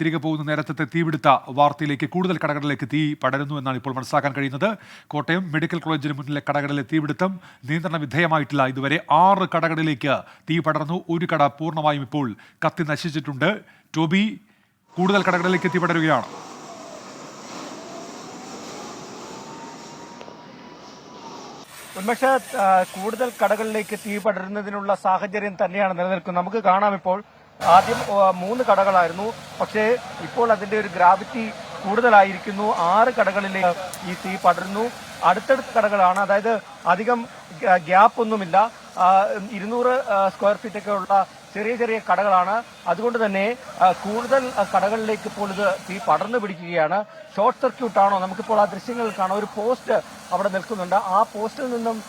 തിരികെ പോകുന്ന നേരത്തെ തീപിടുത്ത വാർത്തയിലേക്ക് കൂടുതൽ കടകളിലേക്ക് തീ പടരുന്നു എന്നാണ് ഇപ്പോൾ മനസ്സിലാക്കാൻ കഴിയുന്നത്. കോട്ടയം മെഡിക്കൽ കോളേജിന് മുന്നിലെ കടകളിലെ തീപിടുത്തം നിയന്ത്രണ വിധേയമായിട്ടില്ല. ഇതുവരെ ആറ് കടകളിലേക്ക് തീ പടർന്നു. ഒരു കട പൂർണമായും ഇപ്പോൾ കത്തി നശിച്ചിട്ടുണ്ട്. ടോബി കൂടുതൽ കടകളിലേക്ക് തീ പടരുകയാണ്. ഉന്മേഷ കൂടുതൽ കടകളിലേക്ക് തീ പടരുന്നതിനുള്ള സാഹചര്യം തന്നെയാണ് നിലനിൽക്കുന്നത്. നമുക്ക് കാണാം ഇപ്പോൾ ആദ്യം മൂന്ന് കടകളായിരുന്നു. പക്ഷേ ഇപ്പോൾ അതിന്റെ ഒരു ഗ്രാവിറ്റി കൂടുതലായിരിക്കുന്നു. ആറ് കടകളിലേക്ക് ഈ തീ പടരുന്നു. അടുത്തടുത്ത കടകളാണ്. അതായത് അധികം ഗ്യാ- ഗ്യാപ്പ് ഒന്നുമില്ല ഇരുന്നൂറ് സ്ക്വയർ ഫീറ്റ് ഒക്കെ ഉള്ള ചെറിയ ചെറിയ കടകളാണ്. അതുകൊണ്ട് തന്നെ കൂടുതൽ കടകളിലേക്ക് ഇപ്പോൾ ഇത് തീ പടർന്നു പിടിക്കുകയാണ്. ഷോർട്ട് സർക്യൂട്ട് ആണോ? നമുക്കിപ്പോൾ ആ ദൃശ്യങ്ങൾ കാണാം. ഒരു പോസ്റ്റ് അവിടെ നിൽക്കുന്നുണ്ട്. ആ പോസ്റ്റിൽ നിന്നും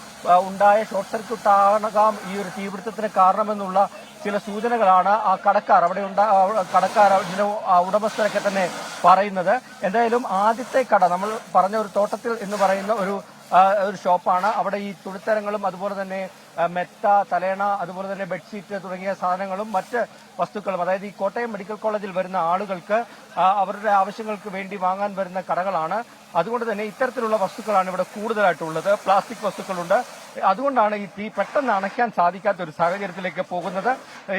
ഉണ്ടായ ഷോർട്ട് സർക്യൂട്ട് ആകാം ഈ ഒരു തീപിടുത്തത്തിന് കാരണമെന്നുള്ള ചില സൂചനകളാണ് ആ കടക്കാർ അവിടെ ഉണ്ടാ കടക്കാർ ആ ഉടമസ്ഥരൊക്കെ തന്നെ പറയുന്നത്. എന്തായാലും ആദ്യത്തെ കട നമ്മൾ പറഞ്ഞ ഒരു തോട്ടത്തിൽ എന്ന് പറയുന്ന ഒരു ഒരു ഷോപ്പാണ്. അവിടെ ഈ തുണിത്തരങ്ങളും അതുപോലെ തന്നെ മെത്ത തലേണ അതുപോലെ തന്നെ ബെഡ്ഷീറ്റ് തുടങ്ങിയ സാധനങ്ങളും മറ്റ് വസ്തുക്കളും അതായത് ഈ കോട്ടയം മെഡിക്കൽ കോളേജിൽ വരുന്ന ആളുകൾക്ക് അവരുടെ ആവശ്യങ്ങൾക്ക് വേണ്ടി വാങ്ങാൻ വരുന്ന കടകളാണ്. അതുകൊണ്ട് തന്നെ ഇത്തരത്തിലുള്ള വസ്തുക്കളാണ് ഇവിടെ കൂടുതലായിട്ടുള്ളത്. പ്ലാസ്റ്റിക് വസ്തുക്കളുണ്ട്. അതുകൊണ്ടാണ് ഈ തീ പെട്ടെന്ന് അണയ്ക്കാൻ സാധിക്കാത്ത ഒരു സാഹചര്യത്തിലേക്ക് പോകുന്നത്.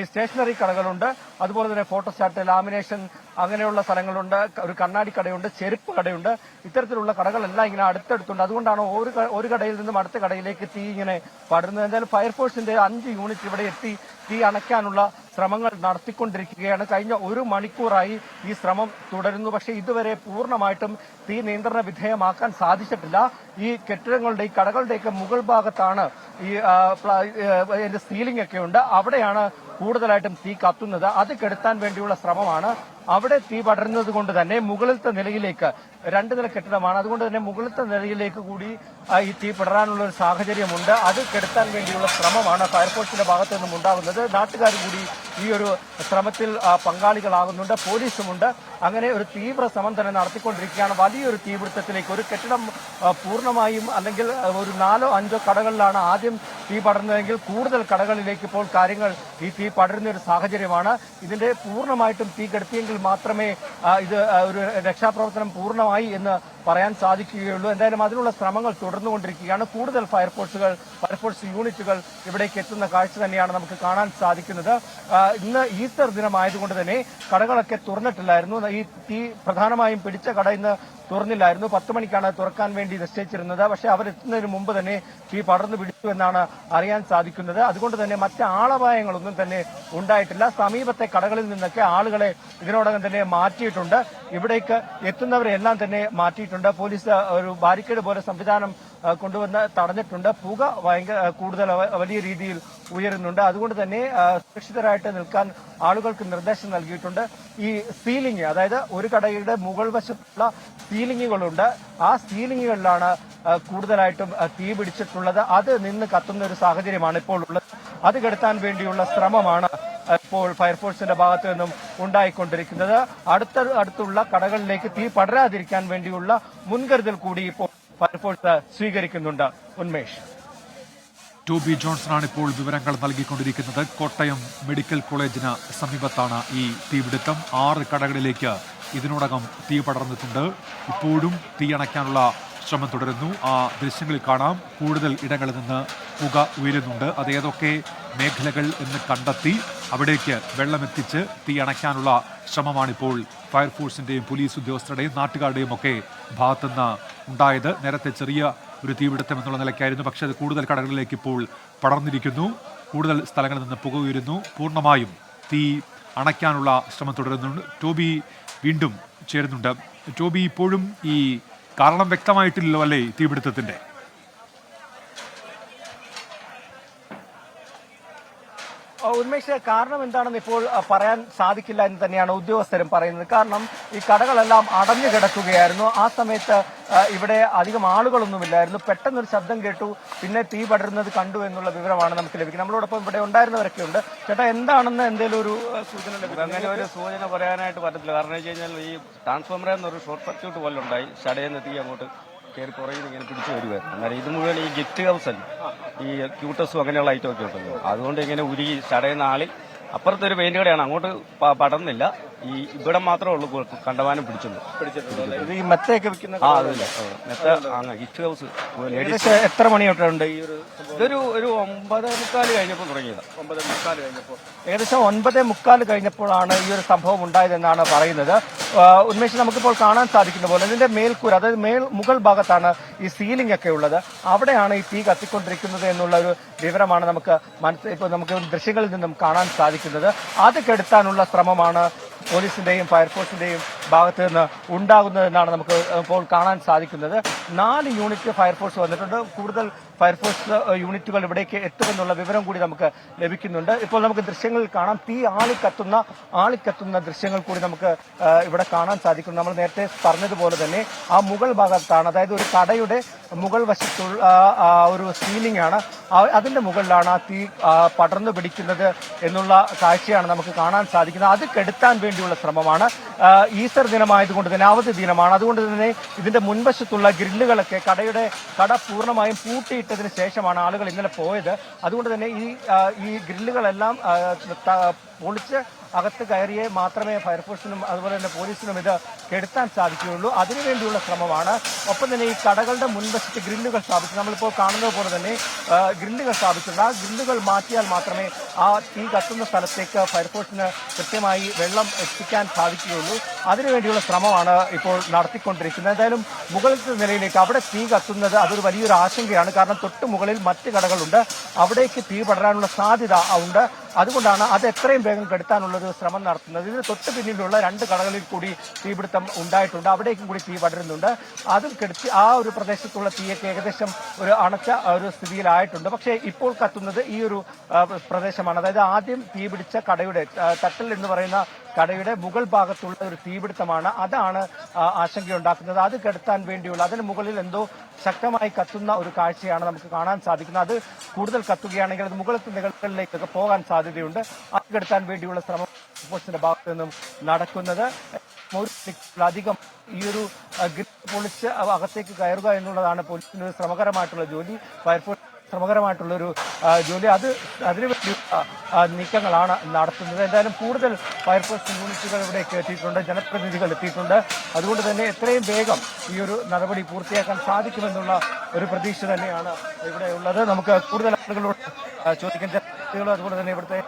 സ്റ്റേഷനറി കടകളുണ്ട്. അതുപോലെ തന്നെ ഫോട്ടോസ്റ്റാറ്റ് ലാമിനേഷൻ അങ്ങനെയുള്ള സ്ഥലങ്ങളുണ്ട്. ഒരു കണ്ണാടി കടയുണ്ട് ചെരുപ്പ് കടയുണ്ട്. ഇത്തരത്തിലുള്ള കടകളെല്ലാം ഇങ്ങനെ അടുത്തടുത്തുണ്ട്. അതുകൊണ്ടാണ് ഒരു ഒരു കടയിൽ നിന്നും അടുത്ത കടയിലേക്ക് തീ ഇങ്ങനെ പടരുന്നത്. എന്തായാലും ഫയർഫോഴ്സിന്റെ അഞ്ച് യൂണിറ്റ് ഇവിടെ എത്തി തീ അണയ്ക്കാനുള്ള ശ്രമങ്ങൾ നടത്തിക്കൊണ്ടിരിക്കുകയാണ്. കഴിഞ്ഞ ഒരു മണിക്കൂറായി ഈ ശ്രമം തുടരുന്നു. പക്ഷേ ഇതുവരെ പൂർണമായിട്ടും തീ നിയന്ത്രണ വിധേയമാക്കാൻ സാധിച്ചിട്ടില്ല. ഈ കെട്ടിടങ്ങളുടെ ഈ കടകളുടെയൊക്കെ മുകൾ ഭാഗത്താണ് ഈ ഇതിന്റെ സീലിംഗ് ഒക്കെ ഉണ്ട്. അവിടെയാണ് കൂടുതലായിട്ടും തീ കത്തുന്നത്. അത് കെടുത്താൻ വേണ്ടിയുള്ള ശ്രമമാണ്. അവിടെ തീ പടരുന്നത് കൊണ്ട് തന്നെ മുകളിലത്തെ നിലയിലേക്ക് രണ്ട് നില കെട്ടിടമാണ്. അതുകൊണ്ട് തന്നെ മുകളിലത്തെ നിലയിലേക്ക് കൂടി ഈ തീ പടരാനുള്ള ഒരു സാഹചര്യമുണ്ട്. അത് കെടുത്താൻ വേണ്ടിയുള്ള ശ്രമമാണ് ഫയർഫോഴ്സിന്റെ ഭാഗത്തു നിന്നും ഉണ്ടാകുന്നത്. നാട്ടുകാർ കൂടി ഈ ഒരു ശ്രമത്തിൽ പങ്കാളികളാകുന്നുണ്ട് പോലീസുമുണ്ട്. അങ്ങനെ ഒരു തീവ്ര ശ്രമം തന്നെ നടത്തിക്കൊണ്ടിരിക്കുകയാണ്. വലിയൊരു തീപിടുത്തത്തിലേക്ക് ഒരു കെട്ടിടം പൂർണമായും അല്ലെങ്കിൽ ഒരു നാലോ അഞ്ചോ കടകളിലാണ് ആദ്യം തീ പടർന്നതെങ്കിൽ കൂടുതൽ കടകളിലേക്ക് ഇപ്പോൾ കാര്യങ്ങൾ ഈ തീ പടരുന്ന ഒരു സാഹചര്യമാണ്. ഇതിന്റെ പൂർണമായിട്ടും തീ കെടുത്തിയെങ്കിൽ മാത്രമേ ഇത് ഒരു രക്ഷാപ്രവർത്തനം പൂർണമായി എന്ന് പറയാൻ സാധിക്കുകയുള്ളൂ. എന്തായാലും അതിനുള്ള ശ്രമങ്ങൾ തുടർന്നുകൊണ്ടിരിക്കുകയാണ്. കൂടുതൽ ഫയർഫോഴ്സുകൾ ഫയർഫോഴ്സ് യൂണിറ്റുകൾ ഇവിടേക്ക് എത്തുന്ന കാഴ്ച തന്നെയാണ് നമുക്ക് കാണാൻ സാധിക്കുന്നത്. ഇന്ന് ഈസ്റ്റർ ദിനമായതുകൊണ്ട് തന്നെ കടകളൊക്കെ തുറന്നിട്ടില്ലായിരുന്നു. ഈ തീ പ്രധാനമായും പിടിച്ച കട ഇന്ന് തുറന്നില്ലായിരുന്നു. പത്ത് മണിക്കാണ് തുറക്കാൻ വേണ്ടി നിശ്ചയിച്ചിരുന്നത്. പക്ഷേ അവരെത്തുന്നതിന് മുമ്പ് തന്നെ തീ പടർന്നു പിടിച്ചു എന്നാണ് അറിയാൻ സാധിക്കുന്നത്. അതുകൊണ്ട് തന്നെ മറ്റ് ആളപായങ്ങളൊന്നും തന്നെ ഉണ്ടായിട്ടില്ല. സമീപത്തെ കടകളിൽ നിന്നൊക്കെ ആളുകളെ ഇതിനോടകം തന്നെ മാറ്റിയിട്ടുണ്ട്. ഇവിടേക്ക് എത്തുന്നവരെല്ലാം തന്നെ മാറ്റിയിട്ടുണ്ട്. പോലീസ് ഒരു ബാരിക്കേഡ് പോലെ സംവിധാനം കൊണ്ടുവന്ന് തടഞ്ഞിട്ടുണ്ട്. പുക ഭയങ്കര കൂടുതൽ വലിയ രീതിയിൽ ഉയരുന്നുണ്ട്. അതുകൊണ്ട് തന്നെ സുരക്ഷിതരായിട്ട് നിൽക്കാൻ ആളുകൾക്ക് നിർദ്ദേശം നൽകിയിട്ടുണ്ട്. ഈ സീലിംഗ് അതായത് ഒരു കടയുടെ മുകൾ വശത്തുള്ള സീലിംഗുകളുണ്ട്. ആ സീലിംഗുകളിലാണ് കൂടുതലായിട്ടും തീ പിടിച്ചിട്ടുള്ളത്. അത് നിന്ന് കത്തുന്ന ഒരു സാഹചര്യമാണ് ഇപ്പോൾ ഉള്ളത്. അത് കെടുത്താൻ വേണ്ടിയുള്ള ശ്രമമാണ് ഇപ്പോൾ ഫയർഫോഴ്സിന്റെ ഭാഗത്ത് നിന്നും ഉണ്ടായിക്കൊണ്ടിരിക്കുന്നത്. അടുത്ത അടുത്തുള്ള കടകളിലേക്ക് തീ പടരാതിരിക്കാൻ വേണ്ടിയുള്ള മുൻകരുതൽ കൂടി ഇപ്പോൾ ഫയർഫോഴ്സ് സ്വീകരിക്കുന്നുണ്ട്. ഉന്മേഷ്. ടു ടോബി ജോൺസണാണ് ഇപ്പോൾ വിവരങ്ങൾ നൽകിക്കൊണ്ടിരിക്കുന്നത്. കോട്ടയം മെഡിക്കൽ കോളേജിന് സമീപത്താണ് ഈ തീപിടുത്തം. ആറ് കടകളിലേക്ക് ഇതിനോടകം തീ പടർന്നിട്ടുണ്ട്. ഇപ്പോഴും തീയണയ്ക്കാനുള്ള ശ്രമം തുടരുന്നു. ആ ദൃശ്യങ്ങളിൽ കാണാം. കൂടുതൽ ഇടങ്ങളിൽ നിന്ന് പുക ഉയരുന്നുണ്ട്. അത് ഏതൊക്കെ മേഖലകൾ എന്ന് കണ്ടെത്തി അവിടേക്ക് വെള്ളമെത്തിച്ച് തീ അണയ്ക്കാനുള്ള ശ്രമമാണിപ്പോൾ ഫയർഫോഴ്സിന്റെയും പോലീസ് ഉദ്യോഗസ്ഥരുടെയും നാട്ടുകാരുടെയും ഒക്കെ ഭാഗത്തുനിന്ന് ഉണ്ടായത്. നേരത്തെ ചെറിയ ഒരു തീപിടുത്തം എന്നുള്ള നിലയ്ക്കായിരുന്നു. പക്ഷേ അത് കൂടുതൽ കടകളിലേക്ക് ഇപ്പോൾ പടർന്നിരിക്കുന്നു. കൂടുതൽ സ്ഥലങ്ങളിൽ നിന്ന് പുക ഉയരുന്നു. പൂർണമായും തീ അണയ്ക്കാനുള്ള ശ്രമം തുടരുന്നുണ്ട്. ടോബി വീണ്ടും ചേരുന്നുണ്ട്. ടോബി ഇപ്പോഴും ഈ കാരണം വ്യക്തമായിട്ടില്ലല്ലോ അല്ലേ ഈ തീപിടുത്തത്തിന്റെ ആ, ഉന്മേഷ് കാരണം എന്താണെന്ന് ഇപ്പോൾ പറയാൻ സാധിക്കില്ല എന്ന് തന്നെയാണ് ഉദ്യോഗസ്ഥരും പറയുന്നത്. കാരണം ഈ കടകളെല്ലാം അടഞ്ഞു കിടക്കുകയായിരുന്നു. ആ സമയത്ത് ഇവിടെ അധികം ആളുകളൊന്നുമില്ലായിരുന്നു. പെട്ടെന്നൊരു ശബ്ദം കേട്ടു. പിന്നെ തീ പടരുന്നത് കണ്ടു എന്നുള്ള വിവരമാണ് നമുക്ക് ലഭിക്കുന്നത്. നമ്മളോടൊപ്പം ഇവിടെ ഉണ്ടായിരുന്നവരൊക്കെ ഉണ്ട്. ചേട്ടാ എന്താണെന്ന് എന്തെങ്കിലും ഒരു സൂചന അങ്ങനെ ഒരു സൂചന പറയാനായിട്ട് പറ്റത്തില്ല. കാരണം വെച്ച് കഴിഞ്ഞാൽ ഈ ട്രാൻസ്ഫോമറിൽ നിന്നൊരു ഷോർട്ട് സർക്യൂട്ട് പോലെ ഉണ്ടായി ഷടയിൽ നിന്ന് തീ അങ്ങോട്ട് കയറി പുറകിൽ ഇങ്ങനെ പിടിച്ചു വരുമായിരുന്നു അന്നേരം ഇത് മുഴുവൻ ഈ ഗിഫ്റ്റ് ഹൗസ് അല്ല? ഈ ക്യൂട്ടസും അങ്ങനെയുള്ള ഐറ്റം ഒക്കെ ഉണ്ടല്ലോ. അതുകൊണ്ട് ഇങ്ങനെ ഉരുകി ചടയുന്ന ആളിൽ ആളി അപ്പുറത്തെ ഒരു പെയിന്റ് കടയാണ്. അങ്ങോട്ട് പടർന്നില്ല. ഈ ഇവിടെ മാത്രമേ ഉള്ളൂ കണ്ടമാനം പിടിച്ചുള്ളൂ. ഇത് ഈ മെത്തയൊക്കെ വിൽക്കുന്ന ആ അതില്ല മെത്ത അങ്ങ് ഗിഫ്റ്റ് ഹൗസ്. ഏകദേശം എത്ര മണി തൊട്ടുണ്ട് ഈ ഒരു ഇതൊരു ഒരു ഒമ്പത് മുക്കാൽ കഴിഞ്ഞപ്പോൾ തുടങ്ങിയത്. ഒമ്പത് മുക്കാൽ കഴിഞ്ഞപ്പോൾ. ഏകദേശം ഒൻപത് മുക്കാൽ കഴിഞ്ഞപ്പോഴാണ് ഈ ഒരു സംഭവം ഉണ്ടായതെന്നാണ് പറയുന്നത്. ഉന്മേഷ് നമുക്കിപ്പോൾ കാണാൻ സാധിക്കുന്ന പോലെ ഇതിന്റെ മേൽക്കൂര അതായത് മേൽ മുകൾ ഭാഗത്താണ് ഈ സീലിംഗ് ഒക്കെ ഉള്ളത്. അവിടെയാണ് ഈ തീ കത്തിക്കൊണ്ടിരിക്കുന്നത് എന്നുള്ള ഒരു വിവരമാണ് നമുക്ക് മനസ്സിൽ ഇപ്പോൾ നമുക്ക് ദൃശ്യങ്ങളിൽ നിന്നും കാണാൻ സാധിക്കുന്നത്. അത് കെടുത്താനുള്ള ശ്രമമാണ് പോലീസിന്റെയും ഫയർഫോഴ്സിന്റെയും ഭാഗത്ത് നിന്ന് ഉണ്ടാകുന്നതെന്നാണ് നമുക്ക് ഇപ്പോൾ കാണാൻ സാധിക്കുന്നത്. നാല് യൂണിറ്റ് ഫയർഫോഴ്സ് വന്നിട്ടുണ്ട്. കൂടുതൽ ഫയർഫോഴ്സ് യൂണിറ്റുകൾ ഇവിടേക്ക് എത്തുമെന്നുള്ള വിവരം കൂടി നമുക്ക് ലഭിക്കുന്നുണ്ട്. ഇപ്പോൾ നമുക്ക് ദൃശ്യങ്ങളിൽ കാണാം. തീ ആളിക്കത്തുന്ന ആളിക്കത്തുന്ന ദൃശ്യങ്ങൾ കൂടി നമുക്ക് ഇവിടെ കാണാൻ സാധിക്കും നമ്മൾ നേരത്തെ പറഞ്ഞതുപോലെ തന്നെ ആ മുകൾ ഭാഗത്താണ് അതായത് ഒരു കടയുടെ മുകൾ വശത്തുള്ള ഒരു സീലിംഗ് ആണ്. അതിന്റെ മുകളിലാണ് ആ തീ പടർന്നു പിടിക്കുന്നത് എന്നുള്ള കാഴ്ചയാണ് നമുക്ക് കാണാൻ സാധിക്കുന്നത്. അത് കെടുത്താൻ വേണ്ടിയുള്ള ശ്രമമാണ്. ഈസ്റ്റർ ദിനമായതുകൊണ്ട് തന്നെ അവധി ദിനമാണ്. അതുകൊണ്ട് തന്നെ ഇതിന്റെ മുൻവശത്തുള്ള ഗ്രില്ലുകളൊക്കെ കടയുടെ കട പൂർണമായും പൂട്ടിയിട്ടതിന് ശേഷമാണ് ആളുകൾ ഇന്നലെ പോയത്. അതുകൊണ്ട് തന്നെ ഈ ഈ ഗ്രില്ലുകളെല്ലാം പൊളിച്ച് അകത്ത് കയറിയേ മാത്രമേ ഫയർഫോഴ്സിനും അതുപോലെ തന്നെ പോലീസിനും ഇത് കെടുത്താൻ സാധിക്കുകയുള്ളൂ. അതിനുവേണ്ടിയുള്ള ശ്രമമാണ്. ഒപ്പം തന്നെ ഈ കടകളുടെ മുൻവശത്ത് ഗ്രില്ലുകൾ സ്ഥാപിച്ചു നമ്മളിപ്പോൾ കാണുന്നത് പോലെ തന്നെ ഗ്രില്ലുകൾ സ്ഥാപിച്ചിട്ടുണ്ട്. ആ ഗ്രില്ലുകൾ മാറ്റിയാൽ മാത്രമേ ആ തീ കത്തുന്ന സ്ഥലത്തേക്ക് ഫയർഫോഴ്സിന് കൃത്യമായി വെള്ളം എത്തിക്കാൻ സാധിക്കുകയുള്ളൂ. അതിനുവേണ്ടിയുള്ള ശ്രമമാണ് ഇപ്പോൾ നടത്തിക്കൊണ്ടിരിക്കുന്നത്. എന്തായാലും മുകളിലത്തെ നിലയിലേക്ക് അവിടെ തീ കത്തുന്നത് അതൊരു വലിയൊരു ആശങ്കയാണ്. കാരണം തൊട്ട് മുകളിൽ മറ്റ് കടകളുണ്ട്. അവിടേക്ക് തീ പടരാനുള്ള സാധ്യത ഉണ്ട്. അതുകൊണ്ടാണ് അത് എത്രയും വേഗം കെടുത്താനുള്ള ഒരു ശ്രമം നടത്തുന്നത്. ഇതിന് തൊട്ട് പിന്നിലുള്ള രണ്ട് കടകളിൽ കൂടി തീപിടുത്തം ഉണ്ടായിട്ടുണ്ട്. അവിടേക്കും കൂടി തീ പടരുന്നുണ്ട്. അതും കെടുത്തി ആ ഒരു പ്രദേശത്തുള്ള തീയൊക്കെ ഏകദേശം ഒരു അണച്ച ഒരു സ്ഥിതിയിലായിട്ടുണ്ട്. പക്ഷേ ഇപ്പോൾ കത്തുന്നത് ഈ ഒരു പ്രദേശമാണ്. അതായത് ആദ്യം തീ പിടിച്ച കടയുടെ തട്ടൽ എന്ന് പറയുന്ന കടയുടെ മുകൾ ഭാഗത്തുള്ള ഒരു തീപിടുത്തമാണ്. അതാണ് ആശങ്കയുണ്ടാക്കുന്നത്. അത് കെടുത്താൻ വേണ്ടിയുള്ള അതിന് മുകളിൽ എന്തോ ശക്തമായി കത്തുന്ന ഒരു കാഴ്ചയാണ് നമുക്ക് കാണാൻ സാധിക്കുന്നത്. അത് കൂടുതൽ കത്തുകയാണെങ്കിൽ അത് മുകളിലത്തെ നിലകളിലേക്കൊക്കെ പോകാൻ സാധ്യതയുണ്ട്. അത് വേണ്ടിയുള്ള ശ്രമം ഫോഴ്സിന്റെ ഭാഗത്തു നിന്നും നടക്കുന്നത്. ഒരു മിനിറ്റിലധികം ഈ ഒരു ഗ്രിഡ് പൊളിച്ച് അകത്തേക്ക് കയറുക എന്നുള്ളതാണ് പോലീസിന് ഒരു ശ്രമകരമായിട്ടുള്ള ജോലി. ഫയർഫോഴ്സ് ശ്രമകരമായിട്ടുള്ള ഒരു ജോലി. അത് അതിനുവേണ്ടി നീക്കങ്ങളാണ് നടത്തുന്നത്. എന്തായാലും കൂടുതൽ ഫയർഫോഴ്സ് യൂണിറ്റുകൾ ഇവിടേക്ക് എത്തിയിട്ടുണ്ട്. ജനപ്രതിനിധികൾ എത്തിയിട്ടുണ്ട്. അതുകൊണ്ട് തന്നെ എത്രയും വേഗം ഈ ഒരു നടപടി പൂർത്തിയാക്കാൻ സാധിക്കുമെന്നുള്ള ഒരു പ്രതീക്ഷ തന്നെയാണ് ഇവിടെ ഉള്ളത്. നമുക്ക് കൂടുതൽ ആളുകളോട് ചോദിക്കാൻ ജനപ്രതിനിധികളും അതുപോലെ തന്നെ ഇവിടുത്തെ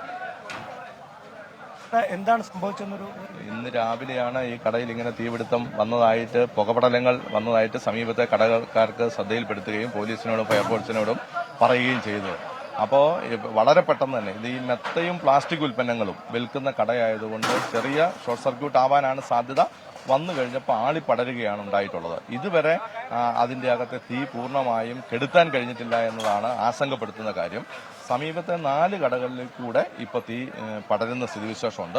എന്താണ് സംഭവിച്ചെന്നൊരു ഇന്ന് രാവിലെയാണ് ഈ കടയിൽ ഇങ്ങനെ തീപിടുത്തം വന്നതായിട്ട് പുകപടലങ്ങൾ വന്നതായിട്ട് സമീപത്തെ കടക്കാർക്ക് ശ്രദ്ധയിൽപ്പെടുത്തുകയും പോലീസിനോടും ഫയർഫോഴ്സിനോടും പറയുകയും ചെയ്തു. അപ്പോൾ വളരെ പെട്ടെന്ന് തന്നെ ഇത് ഈ മെത്തയും പ്ലാസ്റ്റിക് ഉൽപ്പന്നങ്ങളും വിൽക്കുന്ന കടയായതുകൊണ്ട് ചെറിയ ഷോർട്ട് സർക്യൂട്ട് ആവാനാണ് സാധ്യത. വന്നു കഴിഞ്ഞപ്പോൾ ആളി പടരുകയാണ് ഉണ്ടായിട്ടുള്ളത്. ഇതുവരെ അതിന്റെ അതിന്റെ അകത്തെ തീ പൂർണമായും കെടുത്താൻ കഴിഞ്ഞിട്ടില്ല എന്നതാണ് ആശങ്കപ്പെടുത്തുന്ന കാര്യം. സമീപത്തെ നാല് കടകളിൽ കൂടെ ഇപ്പോൾ തീ പടരുന്ന സ്ഥിതിവിശേഷമുണ്ട്.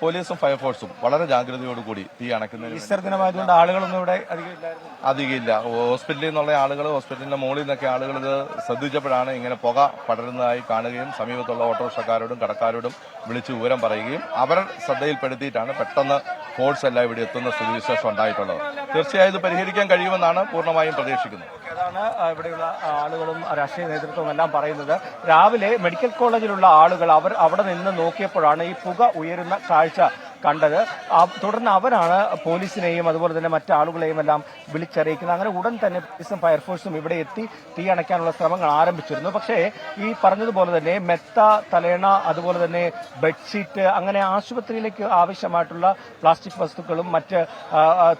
പോലീസും ഫയർഫോഴ്സും വളരെ ജാഗ്രതയോടുകൂടി തീ അണയ്ക്കുന്ന ഈസ്റ്റർ ദിനമായതുകൊണ്ട് ആളുകളൊന്നും ഇവിടെ അധികം ഇല്ല അധികമില്ല. ഹോസ്പിറ്റലിൽ നിന്നുള്ള ആളുകൾ ഹോസ്പിറ്റലിന്റെ മുകളിൽ നിന്നൊക്കെ ആളുകൾ ഇത് ശ്രദ്ധിച്ചപ്പോഴാണ് ഇങ്ങനെ പുക പടരുന്നതായി കാണുകയും സമീപത്തുള്ള ഓട്ടോറിക്ഷക്കാരോടും കടക്കാരോടും വിളിച്ച് വിവരം പറയുകയും അവർ ശ്രദ്ധയിൽപ്പെടുത്തിയിട്ടാണ് പെട്ടെന്ന് ഫോഴ്സ് എല്ലാം ഇവിടെ എത്തുന്ന സ്ഥിതിവിശേഷം ഉണ്ടായിട്ടുള്ളത്. തീർച്ചയായും ഇത് പരിഹരിക്കാൻ കഴിയുമെന്നാണ് പൂർണമായും പ്രതീക്ഷിക്കുന്നത്. അതാണ് ഇവിടെയുള്ള ആളുകളും രാഷ്ട്രീയ നേതൃത്വവും എല്ലാം പറയുന്നത്. രാവിലെ മെഡിക്കൽ കോളേജിലുള്ള ആളുകൾ അവർ അവിടെ നിന്ന് നോക്കിയപ്പോഴാണ് ഈ പുക ഉയരുന്ന കാഴ്ച കണ്ടത്. തുടർന്ന് അവരാണ് പോലീസിനെയും അതുപോലെ തന്നെ മറ്റു ആളുകളെയും എല്ലാം വിളിച്ചറിയിക്കുന്നത്. അങ്ങനെ ഉടൻ തന്നെ പോലീസും ഫയർഫോഴ്സും ഇവിടെ എത്തി തീ അണയ്ക്കാനുള്ള ശ്രമങ്ങൾ ആരംഭിച്ചിരുന്നു. പക്ഷേ ഈ പറഞ്ഞതുപോലെ തന്നെ മെത്ത തലേണ അതുപോലെ തന്നെ ബെഡ്ഷീറ്റ് അങ്ങനെ ആശുപത്രിയിലേക്ക് ആവശ്യമായിട്ടുള്ള പ്ലാസ്റ്റിക് വസ്തുക്കളും മറ്റ്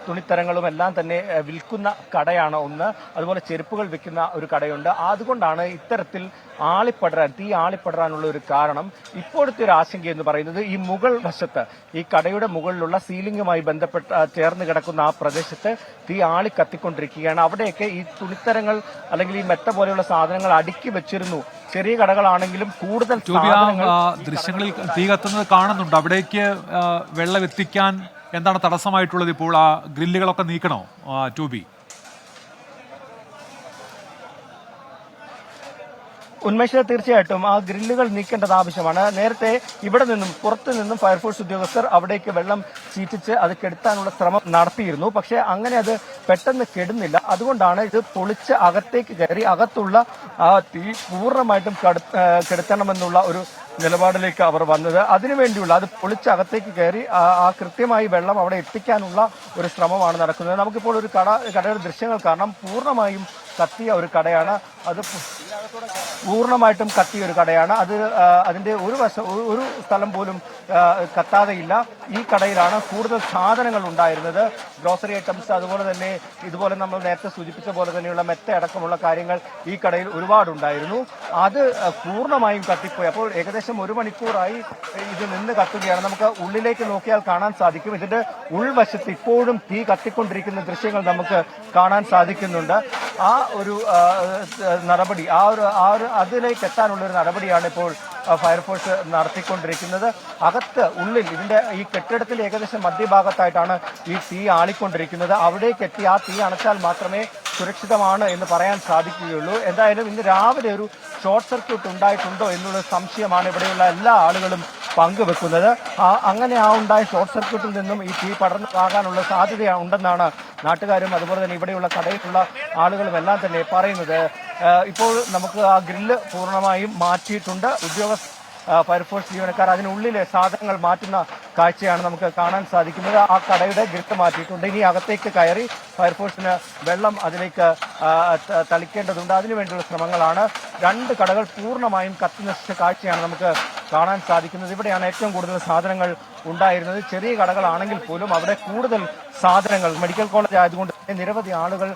തുണിത്തരങ്ങളും എല്ലാം തന്നെ വിൽക്കുന്ന കടയാണ് ഒന്ന്. അതുപോലെ ചെരുപ്പുകൾ വിൽക്കുന്ന ഒരു കടയുണ്ട്. അതുകൊണ്ടാണ് ഇത്തരത്തിൽ ആളിപ്പടരാൻ തീ ആളിപ്പടരാനുള്ള ഒരു കാരണം ഇപ്പോഴത്തെ ഒരു ആശങ്ക എന്ന് പറയുന്നത് ഈ മുകൾ വശത്ത് ഈ കടയുടെ മുകളിലുള്ള സീലിംഗുമായി ബന്ധപ്പെട്ട ചേർന്ന് കിടക്കുന്ന ആ പ്രദേശത്ത് തീ ആളി കത്തിക്കൊണ്ടിരിക്കുകയാണ് അവിടെയൊക്കെ ഈ തുണിത്തരങ്ങൾ അല്ലെങ്കിൽ ഈ മെത്ത പോലെയുള്ള സാധനങ്ങൾ അടുക്കി വെച്ചിരുന്നു. ചെറിയ കടകളാണെങ്കിലും കൂടുതൽ ദൃശ്യങ്ങളിൽ തീ കത്തുന്നത് കാണുന്നുണ്ട്. അവിടേക്ക് വെള്ളം എത്തിക്കാൻ എന്താണ് തടസ്സമായിട്ടുള്ളത് ഇപ്പോൾ? ആ ഗ്രില്ലുകളൊക്കെ നീക്കണോ? ടൂബി? ഉന്മേഷ തീർച്ചയായിട്ടും ആ ഗ്രില്ലുകൾ നീക്കേണ്ടത് ആവശ്യമാണ്. നേരത്തെ ഇവിടെ നിന്നും പുറത്തു നിന്നും ഫയർഫോഴ്സ് ഉദ്യോഗസ്ഥർ അവിടേക്ക് വെള്ളം ചീറ്റിച്ച് അത് കെടുത്താനുള്ള ശ്രമം നടത്തിയിരുന്നു. പക്ഷേ അങ്ങനെ അത് പെട്ടെന്ന് കെടുന്നില്ല. അതുകൊണ്ടാണ് ഇത് പൊളിച്ച് അകത്തേക്ക് കയറി അകത്തുള്ള ആ തീ പൂർണമായിട്ടും കെടുത്തണമെന്നുള്ള ഒരു നിലപാടിലേക്ക് അവർ വന്നത്. അതിനുവേണ്ടിയുള്ള അത് പൊളിച്ച് അകത്തേക്ക് കയറി ആ- കൃത്യമായി വെള്ളം അവിടെ എത്തിക്കാനുള്ള ഒരു ശ്രമമാണ് നടക്കുന്നത്. നമുക്കിപ്പോൾ ഒരു കട കടയുടെ ദൃശ്യങ്ങൾ കാരണം പൂർണമായും കത്തിയ ഒരു കടയാണ്. അത് പൂർണമായിട്ടും കത്തിയ ഒരു കടയാണ്. അത് അതിന്റെ ഒരു വശം ഒരു- സ്ഥലം പോലും കത്താതെയില്ല. ഈ കടയിലാണ് കൂടുതൽ സാധനങ്ങൾ ഉണ്ടായിരുന്നത്. ഗ്രോസറി ഐറ്റംസ് അതുപോലെ തന്നെ ഇതുപോലെ നമ്മൾ നേരത്തെ സൂചിപ്പിച്ച പോലെ തന്നെയുള്ള മെത്ത അടക്കമുള്ള കാര്യങ്ങൾ ഈ കടയിൽ ഒരുപാടുണ്ടായിരുന്നു. അത് പൂർണമായും കത്തിപ്പോയി. അപ്പോൾ ഏകദേശം ഒരു മണിക്കൂറായി ഇത് നിന്ന് കത്തുകയാണ്. നമുക്ക് ഉള്ളിലേക്ക് നോക്കിയാൽ കാണാൻ സാധിക്കും. ഇതിന്റെ ഉൾവശത്ത് ഇപ്പോഴും തീ കത്തിക്കൊണ്ടിരിക്കുന്ന ദൃശ്യങ്ങൾ നമുക്ക് കാണാൻ സാധിക്കുന്നുണ്ട്. ആ ഒരു നടപടി ആ ഒരു ആ ഒരു അതിലേക്ക് എത്താനുള്ള ഒരു നടപടിയാണ് ഇപ്പോൾ ഫയർഫോഴ്സ് നടത്തിക്കൊണ്ടിരിക്കുന്നത്. അകത്ത് ഉള്ളിൽ ഇതിന്റെ ഈ കെട്ടിടത്തിന്റെ ഏകദേശം മധ്യഭാഗത്തായിട്ടാണ് ഈ തീ ആളിക്കൊണ്ടിരിക്കുന്നത്. അവിടേക്ക് എത്തി ആ തീ അണച്ചാൽ മാത്രമേ സുരക്ഷിതമാണ് എന്ന് പറയാൻ സാധിക്കുകയുള്ളൂ. എന്തായാലും ഇന്ന് രാവിലെ ഒരു ഷോർട്ട് സർക്യൂട്ട് ഉണ്ടായിട്ടുണ്ടോ എന്നുള്ള സംശയമാണ് ഇവിടെയുള്ള എല്ലാ ആളുകളും പങ്കുവെക്കുന്നത്. അങ്ങനെ ആ ഉണ്ടായ ഷോർട്ട് സർക്യൂട്ടിൽ നിന്നും ഈ തീ പടർന്നതാകാനുള്ള സാധ്യത ഉണ്ടെന്നാണ് നാട്ടുകാരും അതുപോലെ തന്നെ ഇവിടെയുള്ള കടയിലുള്ള ആളുകളും എല്ലാം തന്നെ പറയുന്നത്. ഇപ്പോൾ നമുക്ക് ആ ഗ്രില്ല് പൂർണമായും മാറ്റിയിട്ടുണ്ട്. ഉദ്യോഗസ്ഥ ഫയർഫോഴ്സ് ജീവനക്കാർ അതിനുള്ളിലെ സാധനങ്ങൾ മാറ്റുന്ന കാഴ്ചയാണ് നമുക്ക് കാണാൻ സാധിക്കുന്നത്. ആ കടയുടെ ഗ്രിറ്റ് മാറ്റിയിട്ടുണ്ട്. ഇനി അകത്തേക്ക് കയറി ഫയർഫോഴ്സിന് വെള്ളം അതിലേക്ക് തളിക്കേണ്ടതുണ്ട്. അതിനുവേണ്ടിയുള്ള ശ്രമങ്ങളാണ്. രണ്ട് കടകൾ പൂർണമായും കത്തി നശിച്ച കാഴ്ചയാണ് നമുക്ക് കാണാൻ സാധിക്കുന്നത്. ഇവിടെയാണ് ഏറ്റവും കൂടുതൽ സാധനങ്ങൾ ഉണ്ടായിരുന്നത്. ചെറിയ കടകളാണെങ്കിൽ പോലും അവിടെ കൂടുതൽ സാധനങ്ങൾ മെഡിക്കൽ കോളേജ് ആയതുകൊണ്ട് തന്നെ നിരവധി ആളുകൾ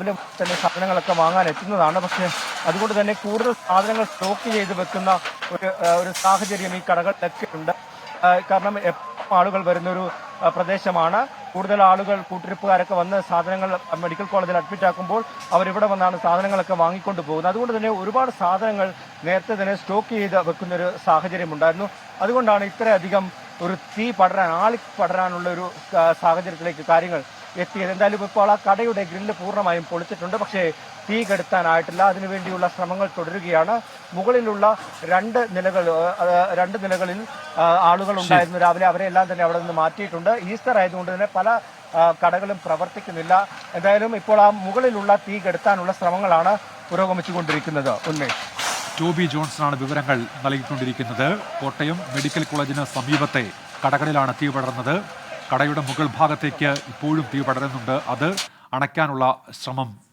ഇതിലും തന്നെ സാധനങ്ങളൊക്കെ വാങ്ങാൻ എത്തുന്നതാണ്. പക്ഷേ അതുകൊണ്ട് തന്നെ കൂടുതൽ സാധനങ്ങൾ സ്റ്റോക്ക് ചെയ്ത് വെക്കുന്ന ഒരു ഒരു സാഹചര്യം ഈ കടകളിലൊക്കെ ഉണ്ട്. കാരണം ആളുകൾ വരുന്നൊരു പ്രദേശമാണ്. കൂടുതൽ ആളുകൾ കൂട്ടിരിപ്പുകാരൊക്കെ വന്ന് സാധനങ്ങൾ മെഡിക്കൽ കോളേജിൽ അഡ്മിറ്റ് ആക്കുമ്പോൾ അവരിവിടെ വന്നാണ് സാധനങ്ങളൊക്കെ വാങ്ങിക്കൊണ്ട് പോകുന്നത്. അതുകൊണ്ട് തന്നെ ഒരുപാട് സാധനങ്ങൾ നേരത്തെ തന്നെ സ്റ്റോക്ക് ചെയ്ത് വെക്കുന്ന ഒരു സാഹചര്യം ഉണ്ടായിരുന്നു. അതുകൊണ്ടാണ് ഇത്രയധികം ഒരു തീ പടരാൻ ആളി പടരാനുള്ള ഒരു സാഹചര്യത്തിലേക്ക് കാര്യങ്ങൾ എത്തിയത്. എന്തായാലും ഇപ്പോൾ ആ കടയുടെ ഗ്രില്ല് പൂർണമായും പൊളിച്ചിട്ടുണ്ട്. പക്ഷേ തീ കെടുത്താനായിട്ടില്ല. അതിനുവേണ്ടിയുള്ള ശ്രമങ്ങൾ തുടരുകയാണ്. മുകളിലുള്ള രണ്ട് നിലകൾ രണ്ട് നിലകളിൽ ആളുകൾ ഉണ്ടായിരുന്നു. രാവിലെ അവരെ എല്ലാം തന്നെ അവിടെ നിന്ന് മാറ്റിയിട്ടുണ്ട്. ഈസ്റ്റർ ആയതുകൊണ്ട് തന്നെ പല കടകളും പ്രവർത്തിക്കുന്നില്ല. എന്തായാലും ഇപ്പോൾ ആ മുകളിലുള്ള തീ കെടുത്താനുള്ള ശ്രമങ്ങളാണ് പുരോഗമിച്ചുകൊണ്ടിരിക്കുന്നത്. ഉന്മേഷ്. ടോബി ജോൺസണാണ് വിവരങ്ങൾ നൽകിക്കൊണ്ടിരിക്കുന്നത്. കോട്ടയം മെഡിക്കൽ കോളേജിന് സമീപത്തെ കടകളിലാണ് തീ പടർന്നത്. കടയുടെ മുകൾ ഭാഗത്തേക്ക് ഇപ്പോഴും തീ പടരുന്നുണ്ട്. അത് അണയ്ക്കാനുള്ള ശ്രമം